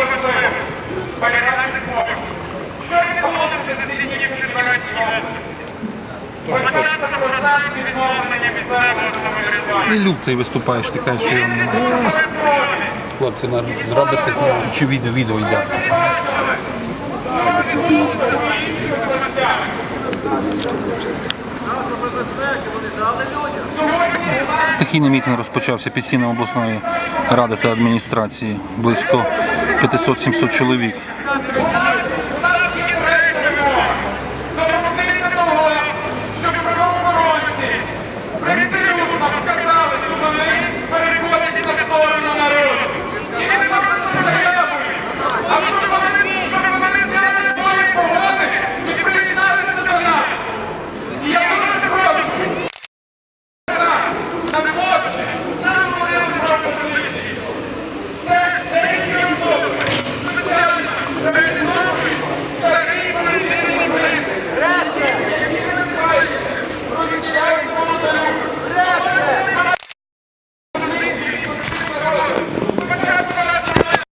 Що в? Почалося процес відновлення місцевого самоврядування. І Люб, ти виступаєш, ти кажеш, що хлопці зробите з ним. Чи відео, відео йде. Стихійний мітинг розпочався під стінами обласної ради та адміністрації. Близько 500-700 чоловік